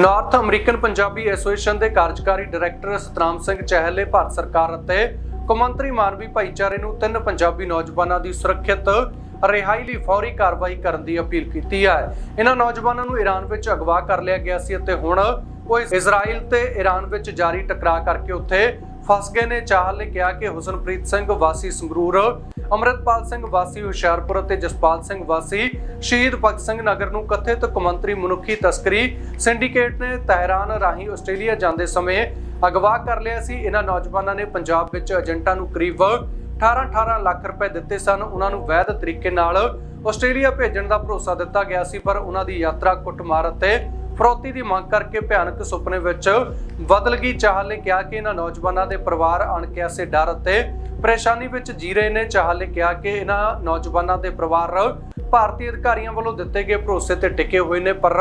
North American Punjabi association ਦੇ ਕਾਰਜਕਾਰੀ director Satnam Singh Chahal ਨੇ ਭਾਰਤ ਸਰਕਾਰ ਅਤੇ ਕੌਮਾਂਤਰੀ ਮਾਨਵੀ ਭਾਈਚਾਰੇ ਨੂੰ ਤਿੰਨ ਪੰਜਾਬੀ ਨੌਜਵਾਨਾਂ ਦੀ ਸੁਰੱਖਿਅਤ, ਰਿਹਾਈ ਲਈ ਫੌਰੀ ਕਾਰਵਾਈ ਕਰਨ ਦੀ ਅਪੀਲ ਕੀਤੀ ਹੈ। ਇਹਨਾਂ ਨੌਜਵਾਨਾਂ ਨੂੰ ਈਰਾਨ ਵਿੱਚ ਅਗਵਾ ਕਰ ਲਿਆ ਗਿਆ ਸੀ ਅਤੇ ਹੁਣ ਉਹ ਇਜ਼ਰਾਈਲ ਤੇ ਈਰਾਨ ਵਿੱਚ ਜਾਰੀ ਟਕਰਾਅ ਕਰਕੇ ਉੱਥੇ ਫਸ ਗਏ ਨੇ। ਚਾਹਲ ਨੇ ਕਿਹਾ ਕਿ ਹੁਸਨਪ੍ਰੀਤ ਸਿੰਘ ਵਾਸੀ ਸੰਗਰੂਰ, ਅਮਰਿਤਪਾਲ ਸਿੰਘ ਵਾਸੀ ਹੁਸ਼ਿਆਰਪੁਰ ਅਤੇ ਜਸਪਾਲ ਸਿੰਘ ਵਾਸੀ ਸ਼ਹੀਦ ਭਗਤ ਸਿੰਘ ਨਗਰ ਨੂੰ ਕਥਿਤ ਕੌਮਾਂਤਰੀ ਮਨੁੱਖੀ ਤਸਕਰੀ ਸਿੰਡੀਕੇਟ ਨੇ ਤਹਿਰਾਨ ਰਾਹੀਂ ਆਸਟ੍ਰੇਲੀਆ ਜਾਂਦੇ ਸਮੇਂ ਅਗਵਾ ਕਰ ਲਿਆ ਸੀ। ਇਹਨਾਂ ਨੌਜਵਾਨਾਂ ਨੇ ਪੰਜਾਬ ਵਿੱਚ ਏਜੰਟਾਂ ਨੂੰ ਕਰੀਬ 18-18 ਲੱਖ ਰੁਪਏ ਦਿੱਤੇ ਸਨ। ਉਹਨਾਂ ਨੂੰ ਵੈਧ ਤਰੀਕੇ ਨਾਲ ਆਸਟ੍ਰੇਲੀਆ ਭੇਜਣ ਦਾ ਭਰੋਸਾ ਦਿੱਤਾ ਗਿਆ ਸੀ, ਪਰ ਉਹਨਾਂ ਦੀ ਯਾਤਰਾ ਕੁੱਟਮਾਰ ਅਤੇ ਫਰੋਤੀ ਦੀ ਮੰਗ ਕਰਕੇ ਭਿਆਨਕ ਸੁਪਨੇ ਵਿੱਚ ਬਦਲ ਗਈ। ਚਾਹਲ ਨੇ ਕਿਹਾ ਕਿ ਇਹਨਾਂ ਨੌਜਵਾਨਾਂ ਦੇ ਪਰਿਵਾਰ ਅਣਕਿਆਸੇ ਡਰ ਅਤੇ ਪਰੇਸ਼ਾਨੀ ਵਿੱਚ ਜੀ ਰਹੇ ਨੇ। ਚਾਹਲ ਨੇ ਕਿਹਾ ਕਿ ਇਹਨਾਂ ਨੌਜਵਾਨਾਂ ਦੇ ਪਰਿਵਾਰ ਭਾਰਤੀ ਅਧਿਕਾਰੀਆਂ ਵੱਲੋਂ ਦਿੱਤੇ ਗਏ ਭਰੋਸੇ ਤੇ ਟਿਕੇ ਹੋਏ ਨੇ, ਪਰ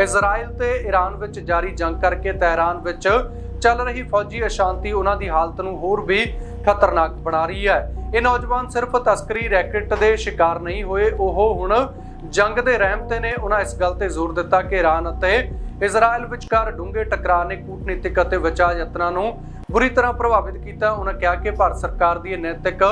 ਇਜ਼ਰਾਈਲ ਤੇ ਈਰਾਨ ਵਿੱਚ ਜਾਰੀ ਜੰਗ ਕਰਕੇ ਤਹਿਰਾਨ ਵਿੱਚ ਚੱਲ ਰਹੀ ਫੌਜੀ ਅਸ਼ਾਂਤੀ ਉਹਨਾਂ ਦੀ ਹਾਲਤ ਨੂੰ ਹੋਰ ਵੀ ਖਤਰਨਾਕ ਬਣਾ ਰਹੀ ਹੈ। ਇਹ ਨੌਜਵਾਨ ਸਿਰਫ ਤਸਕਰੀ ਰੈਕਟ ਦੇ ਸ਼ਿਕਾਰ ਨਹੀਂ ਹੋਏ, ਉਹ ਹੁਣ ਜੰਗ ਦੇ ਰਹਿਮਤੇ ਨੇ ਉਹਨਾਂ ਇਸ ਗੱਲ ਤੇ ਜ਼ੋਰ ਦਿੱਤਾ ਕਿ ਈਰਾਨ ਅਤੇ ਇਜ਼ਰਾਈਲ ਵਿਚਕਾਰ ਡੂੰਘੇ ਟਕਰਾਅ ਨੇ ਕੂਟਨੀਤਿਕ ਅਤੇ ਬਚਾਅ ਯਤਨਾਂ ਨੂੰ ਬੁਰੀ ਤਰ੍ਹਾਂ ਪ੍ਰਭਾਵਿਤ ਕੀਤਾ। ਉਹਨਾਂ ਕਿਹਾ ਕਿ ਭਾਰਤ ਸਰਕਾਰ ਦੀ ਨੈਤਿਕ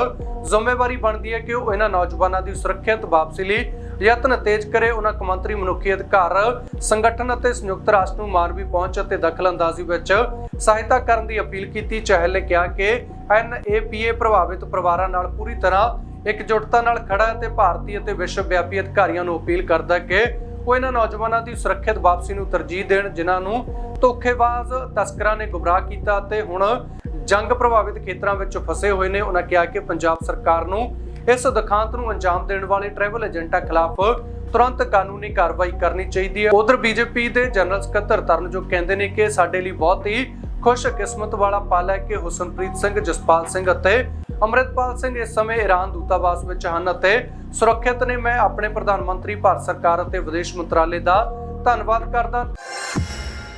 ਜ਼ਿੰਮੇਵਾਰੀ ਬਣਦੀ ਹੈ ਕਿ ਉਹ ਇਹਨਾਂ ਨੌਜਵਾਨਾਂ ਦੀ ਸੁਰੱਖਿਅਤ ਵਾਪਸੀ ਲਈ ਯਤਨ ਤੇਜ਼ ਕਰੇ। ਉਹਨਾਂ ਕੌਮਾਂਤਰੀ ਮਨੁੱਖੀ ਅਧਿਕਾਰ, ਸੰਗਠਨ ਅਤੇ ਸੰਯੁਕਤ ਰਾਸ਼ਟਰ ਨੂੰ ਮਾਨਵੀ ਪਹੁੰਚ ਅਤੇ ਦਖਲਅੰਦਾਜ਼ੀ ਵਿੱਚ ਸਹਾਇਤਾ ਕਰਨ ਦੀ ਅਪੀਲ ਕੀਤੀ। ਚਹਿਲ ਨੇ ਕਿਹਾ ਕਿ ਐਨਏਪੀਏ ਪ੍ਰਭਾਵਿਤ ਪਰਿਵਾਰਾਂ ਨਾਲ ਪੂਰੀ ਤਰ੍ਹਾਂ ਇਕਜੁੱਟਤਾ ਨਾਲ ਖੜਾ ਹੈ ਭਾਰਤੀ ਅਤੇ ਵਿਸ਼ਵ ਵਿਆਪੀ ਅਧਿਕਾਰੀਆਂ ਨੂੰ ਅਪੀਲ ਕਰਦਾ ਕਿ ਉਹ ਇਹਨਾਂ ਨੌਜਵਾਨਾਂ ਦੀ ਸੁਰੱਖਿਅਤ ਵਾਪਸੀ ਨੂੰ ਤਰਜੀਹ ਦੇਣ, ਜਿਨ੍ਹਾਂ ਨੂੰ ਧੋਖੇਬਾਜ਼, ਤਸਕਰਾਂ ਨੇ ਗੁੰਮਰਾਹ ਕੀਤਾ ਤੇ ਹੁਣ ਜੰਗ ਪ੍ਰਭਾਵਿਤ ਖੇਤਰਾਂ ਵਿੱਚ ਫਸੇ ਹੋਏ ਨੇ। ਉਹਨਾਂ ਕਿਹਾ ਕਿ ਪੰਜਾਬ ਸਰਕਾਰ ਨੂੰ ਇਸ ਦੁਖਾਂਤ ਨੂੰ ਅੰਜਾਮ ਦੇਣ ਵਾਲੇ ਟ੍ਰੈਵਲ ਏਜੰਟਾਂ ਖਿਲਾਫ ਤੁਰੰਤ ਕਾਨੂੰਨੀ ਕਾਰਵਾਈ ਕਰਨੀ ਚਾਹੀਦੀ ਹੈ। ਉਧਰ ਬੀਜੇਪੀ ਦੇ ਜਨਰਲ ਸਕੱਤਰ ਤਰਨਜੋਗ ਕਹਿੰਦੇ ਨੇ ਕਿ ਸਾਡੇ ਲਈ ਬਹੁਤ ਹੀ ਖੁਸ਼ ਕਿਸਮਤ ਵਾਲਾ ਪਲ ਹੈ ਕਿ ਹੁਸਨਪ੍ਰੀਤ ਸਿੰਘ, ਜਸਪਾਲ ਸਿੰਘ ਅਤੇ ਅਮਰਿਤਪਾਲ ਸਿੰਘ ਇਸ ਸਮੇਂ ਈਰਾਨ ਦੂਤਾਵਾਸ ਵਿੱਚ ਹਨ ਅਤੇ ਸੁਰੱਖਿਅਤ ਨੇ ਮੈਂ ਆਪਣੇ ਪ੍ਰਧਾਨ ਮੰਤਰੀ, ਭਾਰਤ ਸਰਕਾਰ ਅਤੇ ਵਿਦੇਸ਼ ਮੰਤਰਾਲੇ ਦਾ ਧੰਨਵਾਦ ਕਰਦਾ।